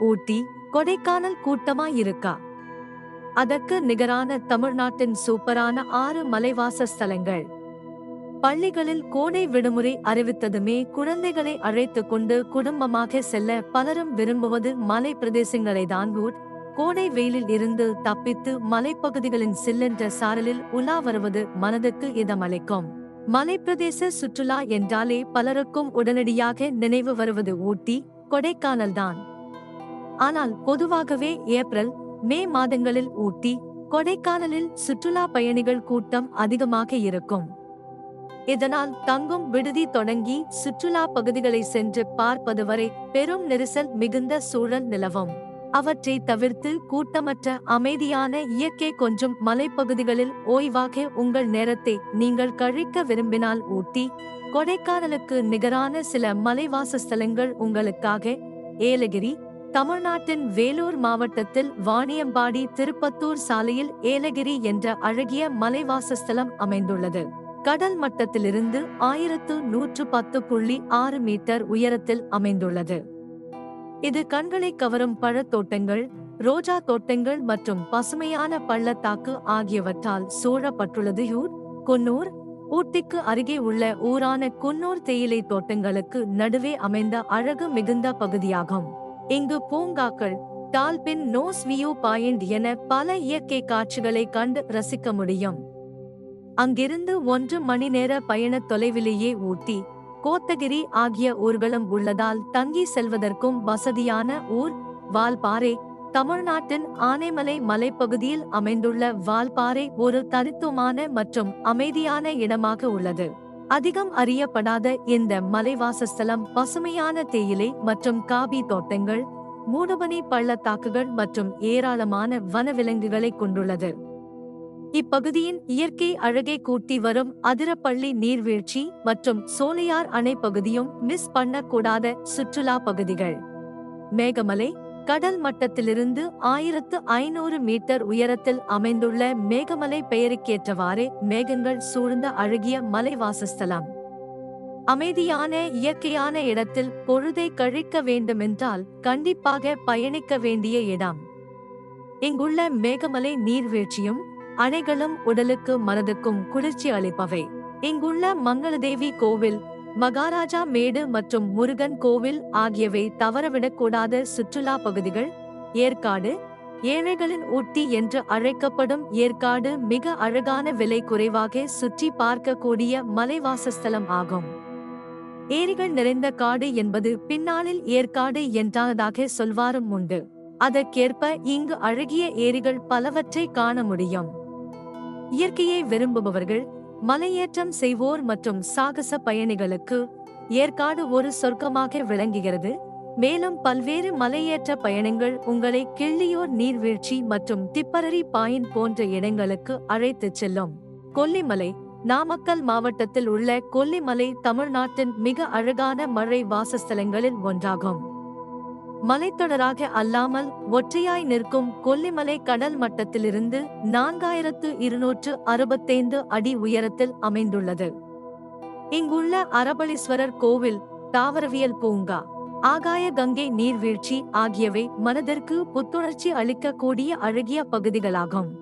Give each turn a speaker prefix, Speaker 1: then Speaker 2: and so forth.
Speaker 1: ஊட்டி கொடைக்கானல் கூட்டமாயிருக்கா? அதற்கு நிகரான தமிழ்நாட்டின் சூப்பரான ஆறு மலைவாச ஸ்தலங்கள். பள்ளிகளில் கோடை விடுமுறை அறிவித்ததுமே குழந்தைகளை அழைத்துக் கொண்டு குடும்பமாக செல்ல பலரும் விரும்புவது மலை பிரதேசங்களை தான் கோடை வெயிலில் இருந்து தப்பித்து மலைப்பகுதிகளின் சில்லென்ற சாரலில் உலா வருவது மனதுக்கு இதமளிக்கும். மலைப்பிரதேச சுற்றுலா என்றாலே பலருக்கும் உடனடியாக நினைவு வருவது ஊட்டி கொடைக்கானல்தான். ஆனால் பொதுவாகவே ஏப்ரல் மே மாதங்களில் ஊட்டி கொடைக்கானலில் சுற்றுலா பயணிகள் கூட்டம் அதிகமாக இருக்கும். இதனால் தங்கும் விடுதி தொடங்கி சுற்றுலா பகுதிகளை சென்று பார்ப்பது வரை பெரும் நெரிசல் மிகுந்த சூழல் நிலவும். அவற்றை தவிர்த்து கூட்டமற்ற அமைதியான இயற்கை கொஞ்சம் மலைப்பகுதிகளில் ஓய்வாக உங்கள் நேரத்தை நீங்கள் கழிக்க விரும்பினால் ஊட்டி கொடைக்கானலுக்கு நிகரான சில மலைவாச ஸ்தலங்கள் உங்களுக்காக ஏலகிரி தமிழ்நாட்டின் வேலூர் மாவட்டத்தில் வாணியம்பாடி திருப்பத்தூர் சாலையில் ஏலகிரி என்ற அழகிய மலைவாசஸ்தலம் அமைந்துள்ளது. கடல் மட்டத்திலிருந்து ஆயிரத்து நூற்று பத்து புள்ளி ஆறு மீட்டர் உயரத்தில் அமைந்துள்ளது. இது கண்களை கவரும் பழத்தோட்டங்கள் ரோஜா தோட்டங்கள் மற்றும் பசுமையான பள்ளத்தாக்கு ஆகியவற்றால் சூழப்பட்டுள்ளது. யூர் குன்னூர் ஊட்டிக்கு அருகே உள்ள ஊரான குன்னூர் தேயிலை தோட்டங்களுக்கு நடுவே அமைந்த அழகு மிகுந்த பகுதியாகும். இங்கு பூங்காக்கள் டால்பின் நோஸ் வியூ பாயிண்ட் என பல இயற்கை காட்சிகளை கண்டு ரசிக்க முடியும். அங்கிருந்து ஒன்று மணி நேர பயண தொலைவிலேயே ஊட்டி கோத்தகிரி ஆகிய ஊர்களும் உள்ளதால் தங்கி செல்வதற்கும் வசதியான ஊர் வால்பாறை தமிழ்நாட்டின் ஆனைமலை மலைப்பகுதியில் அமைந்துள்ள வால்பாறை ஒரு தனித்துவமான மற்றும் அமைதியான இடமாக உள்ளது. அதிகம் அறியப்படாத இந்த மலைவாசஸ்தலம் பசுமையான தேயிலை மற்றும் காபி தோட்டங்கள் மூடுபனி பள்ளத்தாக்குகள் மற்றும் ஏராளமான வனவிலங்குகளை கொண்டுள்ளது. இப்பகுதியின் இயற்கை அழகை கூட்டி வரும் அதிரப்பள்ளி நீர்வீழ்ச்சி மற்றும் சோலையார் அணை பகுதியும் மிஸ் பண்ணக்கூடாத சுற்றுலா பகுதிகள். மேகமலை கடல் மட்டத்திலிருந்து ஆயிரத்து ஐநூறு மீட்டர் உயரத்தில் அமைந்துள்ள மேகமலை பெயருக்கேற்றவாறே மேகங்கள் சூழ்ந்த அழகிய மலைவாசஸ்தலம் அமைதியான இயற்கையான இடத்தில் பொழுதை கழிக்க வேண்டுமென்றால் கண்டிப்பாக பயணிக்க வேண்டிய இடம். இங்குள்ள மேகமலை நீர்வீழ்ச்சியும் அணைகளும் உடலுக்கு மனதுக்கும் குளிர்ச்சி அளிப்பவை. இங்குள்ள மங்களதேவி கோவில் மகாராஜா மேடு மற்றும் முருகன் கோவில் ஆகியவை தவறவிடக்கூடாத சுற்றுலா பகுதிகள். ஏற்காடு ஏழைகளின் ஊட்டி என்று அழைக்கப்படும் ஏற்காடு மிக அழகான விலை குறைவாக சுற்றி பார்க்கக்கூடிய மலைவாசஸ்தலம் ஆகும். ஏரிகள் நிறைந்த காடு என்பது பின்னாளில் ஏற்காடு என்றானதாக சொல்வாரும் உண்டு. அதற்கேற்ப இங்கு அழகிய ஏரிகள் பலவற்றை காண முடியும். இயற்கையை விரும்புபவர்கள் மலையேற்றம் செய்வோர் மற்றும் சாகச பயணிகளுக்கு ஏற்காடு ஒரு சொர்க்கமாக விளங்குகிறது. மேலும் பல்வேறு மலையேற்ற பயணங்கள் உங்களை கிள்ளியோர் நீர்வீழ்ச்சி மற்றும் திப்பரரி பாயின் போன்ற இடங்களுக்கு அழைத்துச் செல்லும். கொல்லிமலை நாமக்கல் மாவட்டத்தில் உள்ள கொல்லிமலை தமிழ்நாட்டின் மிக அழகான மழை வாசஸ்தலங்களில் ஒன்றாகும். மலைத்தொடராக அல்லாமல் ஒற்றையாய் நிற்கும் கொல்லிமலை கடல் மட்டத்திலிருந்து நான்காயிரத்து இருநூற்று அறுபத்தைந்து அடி உயரத்தில் அமைந்துள்ளது. இங்குள்ள அரபளீஸ்வரர் கோவில் தாவரவியல் பூங்கா ஆகாய கங்கை நீர்வீழ்ச்சி ஆகியவை மனதிற்கு புத்துணர்ச்சி அளிக்கக்கூடிய அழகிய பகுதிகளாகும்.